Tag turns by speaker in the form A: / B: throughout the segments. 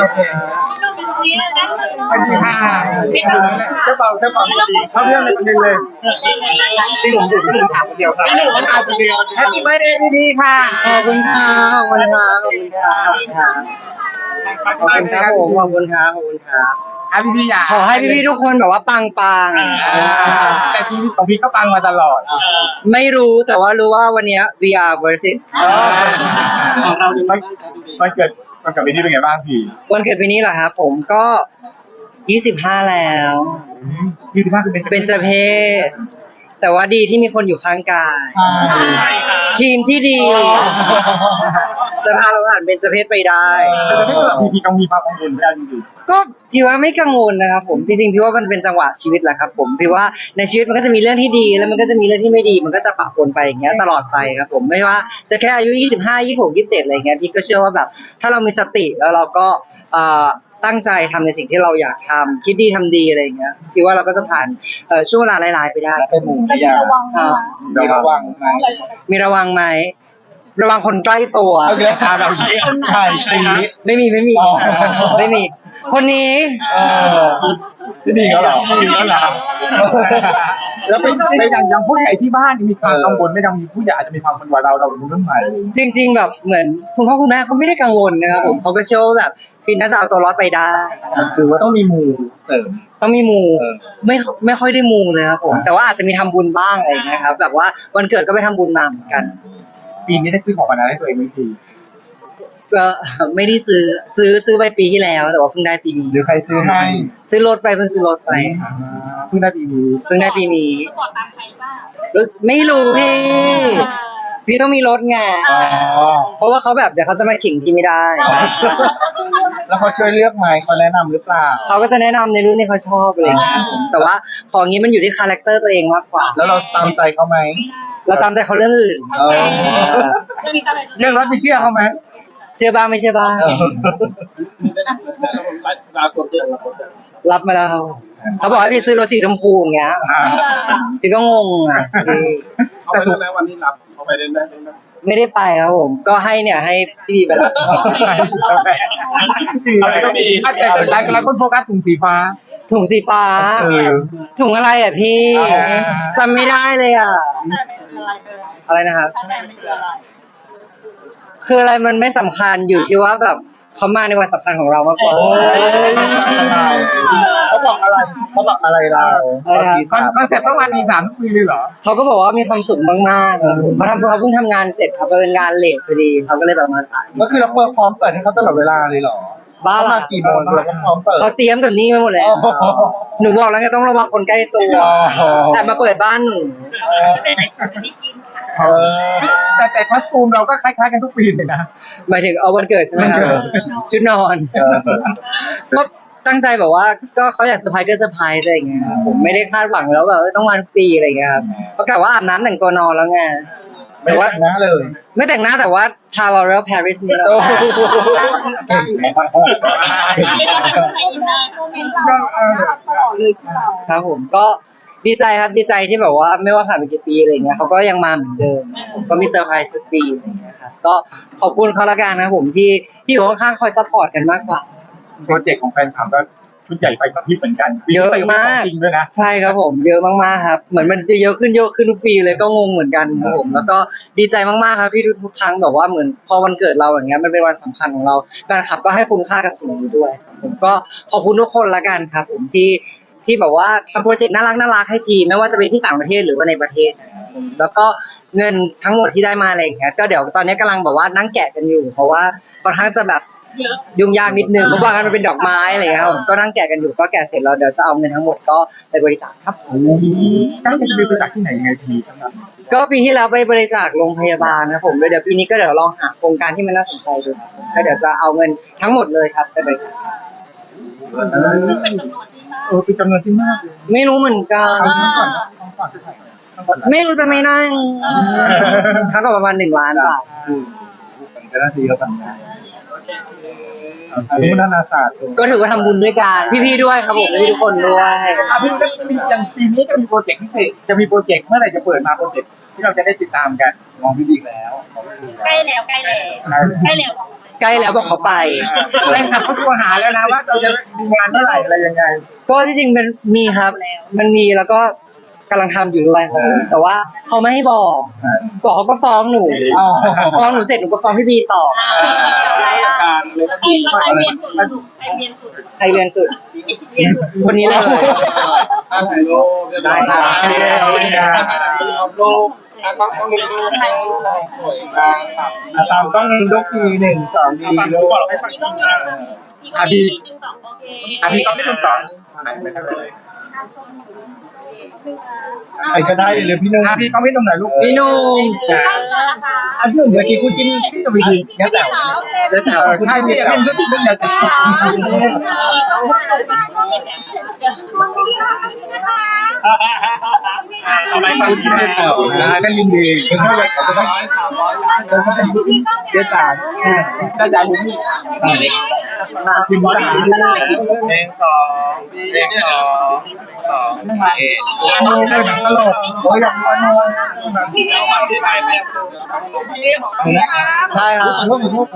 A: โอเค
B: ตรงนี้นะ
A: สวัสดีค่ะเจ้าเป่าเจ้าเป่าดีเข้าเรื่องเลยคนนึงเลยที่ผมอยู่ที่ถามคนเดียวครับที่ผมถามคนเดียวแฮปปี้เบิร์ดเดย์ดีๆค่ะ
C: ขอบคุณครับขอบคุณครับขอบคุณครับขอบคุณครับผมขอบคุณครับขอบคุณครับ
A: อะพี่พี่อยาก
C: ขอให้พี่ๆทุกคนแบบว่าปังปัง
A: อ่าแต่ชีวิตของพี่ก็ปังมาตลอด
C: ไม่รู้แต่ว่ารู้ว่าวันนี้ย VR worth it
A: ของเรามันมันเกิด มันเกิดปีนี้เป็นไงบ้างพี่
C: วันเกิดปีนี้เหรอครับผมก็ 25 แล้ว
A: พี่ที่บ้านคือเป็น
C: เป็นเจเพศ แต่ว่าดีที่มีคนอยู่ข้างกายทีมที่ดี จะพาเราผ่านเป็นเจเพศไปได้
A: แต่ไม่ตัวพี่พี่กังมีความกังวลไม่ได้จริง
C: ก็พี่ว่าไม่กังวลนะครับผมจริงๆพี่ว่ามันเป็นจังหวะชีวิตแหละครับ ผมพี่ว่าในชีวิตมันก็จะมีเรื่องที่ดีแล้วมันก็จะมีเรื่องที่ไม่ดี มันก็จะปะปนไปอย่างเงี้ยตลอดไปครับ ผมไม่ว่าจะแค่อายุ 25 26 27อะไรเงี้ยพี่ก็เชื่อว่าแบบ ถ้าเรามีสติแล้วเราก็เอ่อตั้งใจทำในสิ่งที่เราอยากทำคิดดีทำดีอะไรเงี้ยพี่ว่าเราก็จะผ่านเอ่อช่วงเวลาร้ายๆไปได้
A: ๆเป็นหมู่ไม่ยาก
C: อ่า
A: มีระวังไหม
C: มีระวังไหม ระวังคนใกล้ตัว
A: เอาเลยค่ะเราใช่สิ
C: ไม่มีไม่มี
A: อ๋อ
C: ไม่มี คนนี้
A: เออที่ดีเขาเหรอที่ดีเขาเหรอแล้วเป็นเป็นอย่างอย่างผู้ใหญ่ที่บ้านมีความกังวลไม่ดังมีผู้ใหญ่อาจจะมีความกังวลเราเราเป็นรุ่นใหม่
C: จริง ๆ แบบเหมือนคุณพ่อคุณแม่เขาไม่ได้กังวลนะครับผมเขาก็เชื่อว่าแบบพี่น่าจะเอาตัวรอดไปได้
A: คือว่าต้องมีมูเสริม
C: ต้องมีมู
A: เออ
C: ไม่ไม่ค่อยได้มูเลยครับผมแต่ว่าอาจจะมีทำบุญบ้างอะไรอย่างเงี้ยครับ แบบว่าวันเกิดก็ไปทำบุญมาเหมือนกัน
A: ปีนี้ได้ซื้อของขวัญอะไรให้ตัวเองไหมพี่
C: ก็ไม่ได้ซื้อซื้อซื้อไปปีที่แล้ว แต่ว่าเพิ่งได้ปีนี้
A: หรือใครซื้อให้
C: ซื้อรถไปเพิ่งซื้อรถไป
A: อ่าเพิ่งได้ปีนี้
C: เพิ่งได้ปีนี้
B: จะบอกตามใครบ้าง
C: รถไม่รู้พี่พี่ต้องมีรถไง
A: อ๋อ
C: เพราะว่าเขาแบบเดี๋ยวเขาจะมาขิงพี่ไม่ได้
A: แล้วเขาช่วยเลือกไหมเขาแนะนำหรือเปล่า
C: เขาก็จะแนะนำในรุ่นที่เขาชอบอะไรอย่างเลยครับผมแต่ว่าของนี้มันอยู่ที่คาแรคเตอร์ตัวเองมากกว่า
A: แล้วเราตามใจเขาไหม
C: เราตามใจเขาเรื่องอื่น
A: เออ
B: เรื่องนี้อะไร
A: เรื่องรถไม่เชื่อเขาไหม
C: เชื่อบ้างไม่เชื่อบ้าง
A: เออ
C: รับมาแล้วครับ เขาบอกให้พี่ซื้อรถสีชมพูอย่างเงี้ย
A: อ่า
C: พี่ก็งงอะ
A: แต่ถูก
D: วันนี้รับเอาไปเล่นได้เล่นได้
C: ไม่ได้ไปครับผม ก็ให้เนี่ยให้พี่บีไปแล้ว
A: อะไรก็มีแต่หลายหลายคนโฟกัสถุงสีฟ้า
C: ถุงสีฟ้า
A: เออ
C: ถุงอะไรอะพี่
A: อ๋อ
C: จำไม่ได้เลยอะ
B: แต่ไม่คืออะไรเลย
C: อะไรนะครับ
B: แต่ไม่คืออะไร
C: คืออะไรมันไม่สำคัญอยู่ที่ว่าแบบเขามาในวันสำคัญของเรามากกว่า
A: เขา บอกอะไรเขาบอกอะไรเรา
C: อะไรครับ
A: คอนเซ็ปต์ต้องมาตีสามทุกปีเลยเหรอ
C: เขาก็บอกว่ามีความสุขมากๆครับผมเขาทำเขาเพิ่งทำงานเสร็จครับเป็นงานเลทพอดีเขาก็เลยแบบมาสาย
A: ก็คือเราเปิดพร้อมเปิดให้เขาตลอดเวลาเลยเหรอ
C: บ้า
A: เขามากี่โมงเราก็พร้อมเปิด
C: เขาเตรียมกับนี่มาหมดแล้ว หนูบอกแล้วไงต้องระวังคนใกล้ตัว แต่มาเปิดบ้านหนู
B: ไปไหนก็ไม่ได้กินค่ะ
A: เออแต่แต่คอสตูมเราก็คล้ายๆกันทุกปีเลยนะ
C: หมายถึงเอาวันเกิดใช่ไหมครับ
A: วันเกิด
C: ชุดนอน ก็ ตั้งใจแบบว่าก็เขาอยากเซอร์ไพรส์ก็เซอร์ไพรส์อะไรอย่างเงี้ยครับผมไม่ได้คาดหวังแล้วแบบว่าต้องวันปีอะไรอย่างเงี้ยครับเพราะกะว่าอาบน้ำแต่งตัวนอนแล้วไง
A: ไม่ว่านะเลย
C: ไม่แต่งหน้าแต่ว่าทาลอเรลปารีสนี่แหละ
A: โอ้โห
B: ไม่ได้ทำอะไรอินนะโมเมนต์เราตลอดเลยที่เรา
C: ครับผมก็ดีใจครับดีใจที่แบบว่าไม่ว่าผ่านไปกี่ปีอะไรเงี้ยเขาก็ยังมาเหมือนเดิมผมก็มีเซอร์ไพรส์ทุกปีอะไรเงี้ยครับก็ขอบคุณเขาละกันนะครับผมที่ที่อยู่ข้างๆคอยซัพพอร์ตกันมากกว่า
A: โปรเจกต์ของแฟนคลับก็ชุดใหญ่ไฟกระพริบเหมือนกัน
C: เยอะมาก
A: จริงด้วยนะ
C: ใช่ครับผมเยอะมากๆครับ เหมือนมันจะเยอะขึ้นเยอะขึ้นทุกปีเลยก็งงเหมือนกันครับผมแล้วก็ดีใจมากๆครับที่ทุกๆครั้งแบบว่าเหมือนพอวันเกิดเราอย่างเงี้ยมันเป็นวันสำคัญของเราแฟนคลับก็ให้คุณค่ากับสิ่งนี้ด้วยครับผมก็ขอบคุณทุกคนละกันครับ ผมที่ที่แบบว่าทำโปรเจกต์น่ารักน่ารักให้ทีไม่ว่าจะเป็นที่ต่างประเทศหรือว่าในประเทศนะครับผมแล้วก็เงินทั้งหมดที่ได้มาอะไรอย่างเงี้ยก็เดี๋ยวตอนนี้กำลังแบบว่านั่งแกะกันอยู่ เพราะว่าค่อนข้างจะแบบ
B: เยอะ
C: ยุ่งยากนิดนึงเพราะว่ามันเป็นดอกไม้อะไรอย่างเงี้ยครับผมก็นั่งแกะกันอยู่ก็แกะเสร็จแล้วเดี๋ยวจะเอาเงินทั้งหมดก็ไปบริจาคครับ
A: ตั้งใจจะไปบริจาคที่ไหนยังไงทีสำหรับ
C: ก็ปีที่แล้วไปบริจาคโรงพยาบาลนะครับผมแล้วเดี๋ยวปีนี้ก็เดี๋ยวลองหาโครงการที่มันน่าสนใจดูครับผมก็เดี๋ยวจะเอาเงินทั้งหมดเลยครับไปบริจาคครับ
A: เออเป็นจำนวนที่มากเลย
C: ไม่รู้เหมือนกัน
A: เอาก่อนเอาก่อนจะถ่ายเอาก่อน
C: ไม่รู้จะไม่นั่งเขาก็ประมาณหนึ่งล้านบาท
A: มันจะน่าดีแล้วกัน อันนี้นานาศาสตร์
C: ก็ถือว่าทำบุญด้วยกันพี่ๆด้วยครับผมพี่ๆทุกคนด้วย
A: อะพี่แล้วมีอย่างปีนี้จะมีโปรเจกต์พิเศษจะมีโปรเจกต์เมื่อไหร่จะเปิดมาโปรเจกต์ที่เราจะได้ติดตามกันมองพี่ดีแล้ว
B: ใกล้แล้วใกล้แล้วใกล้แล้ว
C: ใกล้แล้วบอกเขาไป
A: แฟนคลับเขาโทรหาแล้วนะว่าเราจะมีงานเมื่อไหร่อะไรยังไง
C: ก็ที่จริงมันมีครับ มันมีแล้วก็กำลังทำอยู่ด้วยครับผมแต่ว่าเขาไม่ให้บอกบอกเขาก็ฟ้องหนู
A: อ๋อ
C: ฟ้องหนูเสร็จหนูก็ฟ้องพี่บีต่อ
D: การเลย
B: ใครใครเวียนสุดใครเวียนสุด
C: ใครเรียนสุด คนนี้เลย
D: ถ่ายรูป
C: ได้ครับ
D: เอารูปต้องต้องมีรูปสวยงามครับ
A: อะตามต้องยกทีหนึ่งสองดีลูก
B: มีต้องมีต้องมีหนึ่งสองโอเค
A: อันนี้ต้องไม่ต้องสอน ใครก็ได้เลยพี่นุ่มพี่ก็ไม่ต้องไหนลูก
C: พี่หนุ่ม
B: ตั้งแล้วนะคะ
A: อันที่หนึ่งเมื่อกี้กูจิ้นพี่ตวีดีแค่แต่
B: สาวเแล้
C: วแต่
A: ใช่พี่เป็นก็ติดเรื่องยาเสพติดทำไมฟังที่ไม่เต่านะก็ยินดีคือถ้าอยากจะต้อง
D: ร้อยสามร้อยล้าน
A: เดินเข้าไปเดี๋ยวตายก็จะรู้ พิมพ์ว่า
D: เพลงสองเพลงสองสองมาเอง
A: ตลกโอ้ยอย่างวันนอน
D: ที่ไทยแบบ
C: ใช่ครับ
A: ขอโทษขอโทษ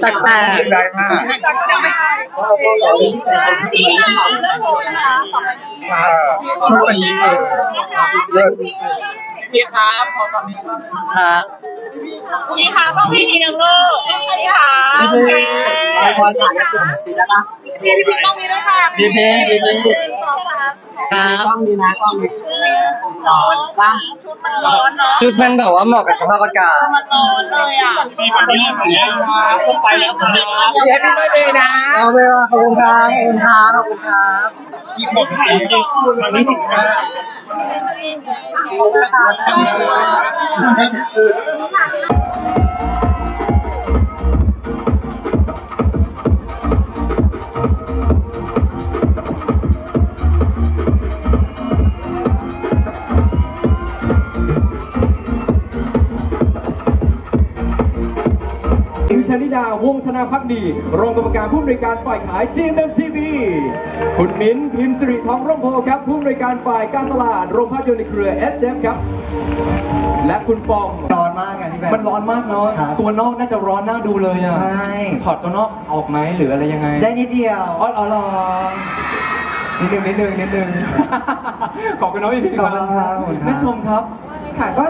C: แปลก
A: ได้มากทุกวันนี้เออเลิศ
D: พี่ครับพอตอนนี้ก็
C: ๆครับ
B: พี่คะต้องพี่ทีนึงลูกพี่คะ
A: ไอคอนถ่ายกลุ่มสีแล้วปะ
B: พี่พี่ต้องมีด้วยค่ะ
A: พี่เพย์พี่เพย์
C: ครับ
A: ต้องมีนะต้องมี
B: ร้อนจ้ะชุดมันร้อนเนาะ
C: ชุดมันแบบว่าเหมาะกับสภาพอากาศ
B: มันร้อนเลยอะ
D: มีวันนี้ของเราต้องไปแล้วผม
A: พี่แฮปปี้เบิร์ดเดย์นะ
C: เอาไปว่าขอบคุณครับขอบคุณครับขอบคุณครับ
D: ที่คนไทยมันไม่สิบห้า
E: ดิว ชนิดาวงธนาพักดี รองกรรมการผู้อำนวยการฝ่ายขาย GMMTV คุณมิ้นท์พิมพ์สิริทองร่มโพครับผู้อำนวยการฝ่ายการตลาดโรงภาพยนตร์ในเครือ SF ครับ และคุณปอม
C: ร้อนมากไงพี่แบ
E: มันร้อนมากเนาะ
C: ครับ
E: ตัวนอกน่าจะร้อนน่าดูเลยอะ
C: ใช่
E: ถอดตัวนอกออกไหมหรืออะไรยังไง
C: ได้นิดเดียว
E: อ๋ออ๋อเหรอนิดนึงนิดนึงนิดนึง ขอบคุณน้องพี่พี
C: ขอบคุณครับขอบคุณครับ
E: แม่ชมครับ
F: ค่ะก็